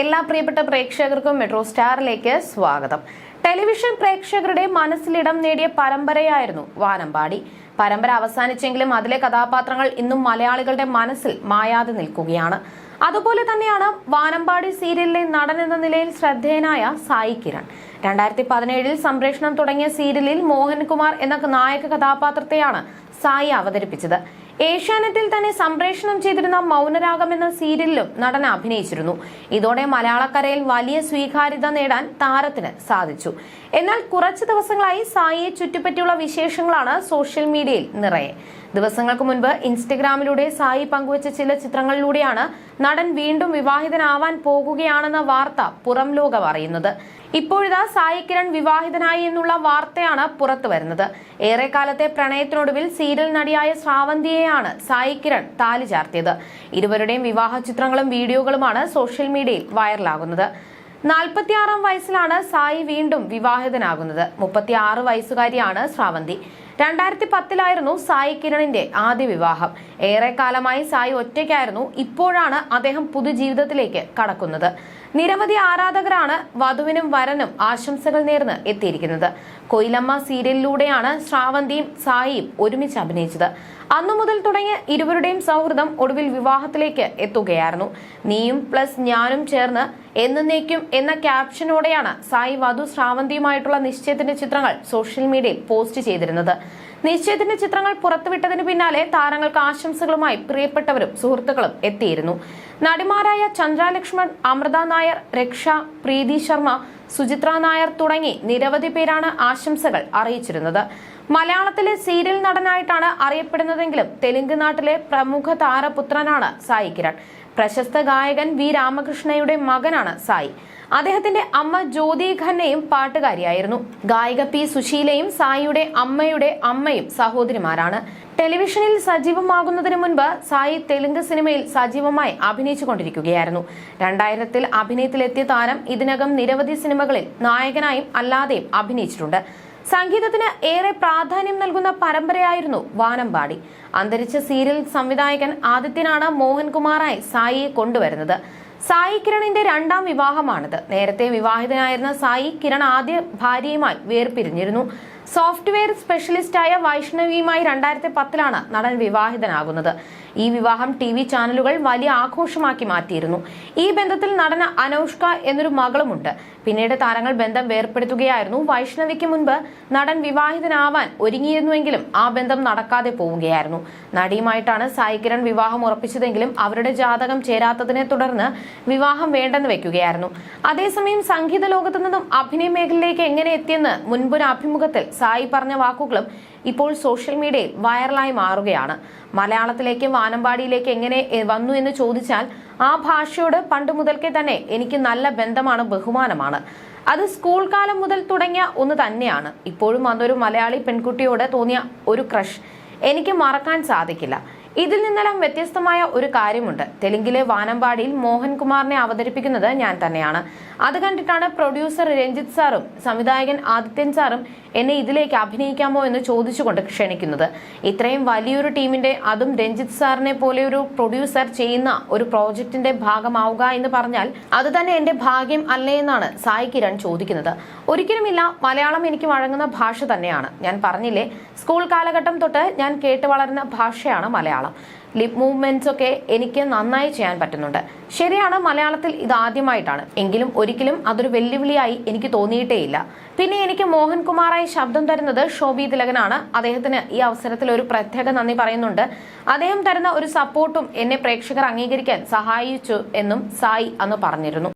എല്ലാ പ്രിയപ്പെട്ട പ്രേക്ഷകർക്കും മെട്രോ സ്റ്റാറിലേക്ക് സ്വാഗതം. ടെലിവിഷൻ പ്രേക്ഷകരുടെ മനസ്സിലിടം നേടിയ പരമ്പരയായിരുന്നു വാനമ്പാടി. പരമ്പര അവസാനിച്ചെങ്കിലും അതിലെ കഥാപാത്രങ്ങൾ ഇന്നും മലയാളികളുടെ മനസ്സിൽ മായാതെ നിൽക്കുകയാണ്. അതുപോലെ തന്നെയാണ് വാനമ്പാടി സീരിയലിലെ നടൻ എന്ന നിലയിൽ ശ്രദ്ധേയനായ സായി കിരൺ. രണ്ടായിരത്തി പതിനേഴിൽ സംപ്രേഷണം തുടങ്ങിയ സീരിയലിൽ മോഹൻകുമാർ എന്ന നായക കഥാപാത്രത്തെയാണ് സായി അവതരിപ്പിച്ചത്. ഏഷ്യാനെറ്റിൽ തന്നെ സംപ്രേഷണം ചെയ്തിരുന്ന മൗനരാഗം എന്ന സീരിയലിലും നടൻ അഭിനയിച്ചിരുന്നു. ഇതോടെ മലയാളക്കരയിൽ വലിയ സ്വീകാര്യത നേടാൻ താരത്തിന് സാധിച്ചു. എന്നാൽ കുറച്ച് ദിവസങ്ങളായി സായിയെ ചുറ്റിപ്പറ്റിയുള്ള വിശേഷങ്ങളാണ് സോഷ്യൽ മീഡിയയിൽ നിറയെ. ദിവസങ്ങൾക്ക് മുൻപ് ഇൻസ്റ്റഗ്രാമിലൂടെ സായി പങ്കുവച്ച ചില ചിത്രങ്ങളിലൂടെയാണ് നടൻ വീണ്ടും വിവാഹിതനാവാൻ പോകുകയാണെന്ന വാർത്ത പുറം ലോകം അറിയുന്നത്. ഇപ്പോഴിതാ സായി കിരൺ വിവാഹിതനായി എന്നുള്ള വാർത്തയാണ് പുറത്തു വരുന്നത് ഏറെക്കാലത്തെ പ്രണയത്തിനൊടുവിൽ സീരിയൽ നടിയായ ശ്രാവന്തിയെയാണ് സായി കിരൺ താലി ചാർത്തിയത്. ഇരുവരുടെയും വിവാഹ ചിത്രങ്ങളും വീഡിയോകളുമാണ് സോഷ്യൽ മീഡിയയിൽ വൈറലാകുന്നത്. നാൽപ്പത്തിയാറാം വയസ്സിലാണ് സായി വീണ്ടും വിവാഹിതനാകുന്നത്. മുപ്പത്തിയാറ് വയസ്സുകാരിയാണ് ശ്രാവന്തി. രണ്ടായിരത്തി പത്തിലായിരുന്നു സായി കിരണിന്റെ ആദ്യ വിവാഹം. ഏറെക്കാലമായി സായി ഒറ്റയ്ക്കായിരുന്നു. ഇപ്പോഴാണ് അദ്ദേഹം പുതുജീവിതത്തിലേക്ക് കടക്കുന്നത്. നിരവധി ആരാധകരാണ് വധുവിനും വരനും ആശംസകൾ നേർന്ന് എത്തിയിരിക്കുന്നത്. കൊയിലമ്മ സീരിയലിലൂടെയാണ് ശ്രാവന്തിയും സായിയും ഒരുമിച്ച് അഭിനയിച്ചത്. അന്നു മുതൽ തുടങ്ങിയ ഇരുവരുടെയും സൗഹൃദം ഒടുവിൽ വിവാഹത്തിലേക്ക് എത്തുകയായിരുന്നു. നീയും പ്ലസ് ഞാനും ചേർന്ന് എന്നേക്കും എന്ന ക്യാപ്ഷനോടെയാണ് സായി വധു ശ്രാവന്തിയുമായിട്ടുള്ള നിശ്ചയത്തിന്റെ ചിത്രങ്ങൾ സോഷ്യൽ മീഡിയയിൽ പോസ്റ്റ് ചെയ്തിരുന്നത്. നിശ്ചയത്തിന്റെ ചിത്രങ്ങൾ പുറത്തുവിട്ടതിന് പിന്നാലെ താരങ്ങൾക്ക് ആശംസകളുമായി പ്രിയപ്പെട്ടവരും സുഹൃത്തുക്കളും എത്തിയിരുന്നു. നടിമാരായ ചന്ദ്ര ലക്ഷ്മൺ അമൃത നായർ രക്ഷ പ്രീതി ശർമ്മ സുചിത്ര നായർ തുടങ്ങി നിരവധി പേരാണ് ആശംസകൾ അറിയിച്ചിരുന്നത്. മലയാളത്തിലെ സീരിയൽ നടനായിട്ടാണ് അറിയപ്പെടുന്നതെങ്കിലും തെലുങ്ക് നാട്ടിലെ പ്രമുഖ താരപുത്രനാണ് സായി കിരൺ. പ്രശസ്ത ഗായകൻ വി രാമകൃഷ്ണയുടെ മകനാണ് സായി. അദ്ദേഹത്തിന്റെ അമ്മ ജ്യോതി ഖന്നയും പാട്ടുകാരിയായിരുന്നു. ഗായിക പി സുശീലയും സായിയുടെ അമ്മയുടെ അമ്മയും സഹോദരിമാരാണ്. ടെലിവിഷനിൽ സജീവമാകുന്നതിന് മുൻപ് സായി തെലുങ്ക് സിനിമയിൽ സജീവമായി അഭിനയിച്ചുകൊണ്ടിരിക്കുകയായിരുന്നു. രണ്ടായിരത്തിൽ അഭിനയത്തിലെത്തിയ താരം ഇതിനകം നിരവധി സിനിമകളിൽ നായകനായും അല്ലാതെയും അഭിനയിച്ചിട്ടുണ്ട്. സംഗീതത്തിന് ഏറെ പ്രാധാന്യം നൽകുന്ന പരമ്പരയായിരുന്നു വാനമ്പാടി. അന്തരിച്ച സീരിയൽ സംവിധായകൻ ആദിത്യനാണ് മോഹൻകുമാറായി സായിയെ കൊണ്ടുവരുന്നത്. സായി കിരണിന്റെ രണ്ടാം വിവാഹമാണിത്. നേരത്തെ വിവാഹിതനായിരുന്ന സായി കിരൺ ആദ്യ ഭാര്യയുമായി വേർപിരിഞ്ഞിരുന്നു. സോഫ്റ്റ്വെയർ സ്പെഷ്യലിസ്റ്റായ വൈഷ്ണവിയുമായി രണ്ടായിരത്തി പത്തിലാണ് നടൻ വിവാഹിതനാകുന്നത്. ഈ വിവാഹം ടി വി ചാനലുകൾ വലിയ ആഘോഷമാക്കി മാറ്റിയിരുന്നു. ഈ ബന്ധത്തിൽ നടന അനൗഷ്ക എന്നൊരു മകളുമുണ്ട്. പിന്നീട് താരങ്ങൾ ബന്ധം വേർപ്പെടുത്തുകയായിരുന്നു. വൈഷ്ണവിക്ക് മുൻപ് നടൻ വിവാഹിതനാവാൻ ഒരുങ്ങിയിരുന്നുവെങ്കിലും ആ ബന്ധം നടക്കാതെ പോവുകയായിരുന്നു. നടിയുമായിട്ടാണ് സായി കിരൺ വിവാഹം ഉറപ്പിച്ചതെങ്കിലും അവരുടെ ജാതകം ചേരാത്തതിനെ തുടർന്ന് വിവാഹം വേണ്ടെന്ന് വെക്കുകയായിരുന്നു. അതേസമയം സംഗീത ലോകത്തു നിന്നും അഭിനയ മേഖലയിലേക്ക് എങ്ങനെ എത്തിയെന്ന് മുൻപൊരു അഭിമുഖത്തിൽ സായി പറഞ്ഞ വാക്കുകളും ഇപ്പോൾ സോഷ്യൽ മീഡിയയിൽ വൈറലായി മാറുകയാണ്. മലയാളത്തിലേക്കും വാനമ്പാടിയിലേക്ക് എങ്ങനെ വന്നു എന്ന് ചോദിച്ചാൽ ആ ഭാഷയോട് പണ്ട് മുതൽക്കേ തന്നെ എനിക്ക് നല്ല ബന്ധമാണ് ബഹുമാനമാണ്. അത് സ്കൂൾ കാലം മുതൽ തുടങ്ങിയ ഒന്ന് തന്നെയാണ്. ഇപ്പോഴും അതൊരു മലയാളി പെൺകുട്ടിയോട് തോന്നിയ ഒരു ക്രഷ് എനിക്ക് മറക്കാൻ സാധിക്കില്ല. ഇതിൽ നിന്നെല്ലാം വ്യത്യസ്തമായ ഒരു കാര്യമുണ്ട്. തെലുങ്കിലെ വാനമ്പാടിയിൽ മോഹൻകുമാറിനെ അവതരിപ്പിക്കുന്നത് ഞാൻ തന്നെയാണ്. അത് കണ്ടിട്ടാണ് പ്രൊഡ്യൂസർ രഞ്ജിത്ത് സാറും സംവിധായകൻ ആദിത്യൻ സാറും എന്നെ ഇതിലേക്ക് അഭിനയിക്കാമോ എന്ന് ചോദിച്ചുകൊണ്ട് ക്ഷണിക്കുന്നത്. ഇത്രയും വലിയൊരു ടീമിന്റെ അതും രഞ്ജിത്ത് സാറിനെ പോലെ ഒരു പ്രൊഡ്യൂസർ ചെയ്യുന്ന ഒരു പ്രോജക്റ്റിന്റെ ഭാഗമാവുക എന്ന് പറഞ്ഞാൽ അത് തന്നെ എന്റെ ഭാഗ്യം അല്ലേ എന്നാണ് സായി കിരൺ ചോദിക്കുന്നത്. ഒരിക്കലുമില്ല മലയാളം എനിക്ക് വഴങ്ങുന്ന ഭാഷ തന്നെയാണ്. ഞാൻ പറഞ്ഞില്ലേ സ്കൂൾ കാലഘട്ടം തൊട്ട് ഞാൻ കേട്ട് വളരുന്ന ഭാഷയാണ് മലയാളം. ലിപ് മൂവ്മെന്റ്സ് ഒക്കെ എനിക്ക് നന്നായി ചെയ്യാൻ പറ്റുന്നുണ്ട്. ശരിയാണ് മലയാളത്തിൽ ഇത് ആദ്യമായിട്ടാണ്. എങ്കിലും ഒരിക്കലും അതൊരു വെല്ലുവിളിയായി എനിക്ക് തോന്നിയിട്ടേയില്ല. പിന്നെ എനിക്ക് മോഹൻകുമാറായി ശബ്ദം തരുന്നത് ഷോബി തിലകനാണ്. അദ്ദേഹത്തിന് ഈ അവസരത്തിൽ ഒരു പ്രത്യേക നന്ദി പറയുന്നുണ്ട്. അദ്ദേഹം തരുന്ന ഒരു സപ്പോർട്ടും എന്നെ പ്രേക്ഷകർ അംഗീകരിക്കാൻ സഹായിച്ചു എന്നും സായി അന്ന് പറഞ്ഞിരുന്നു.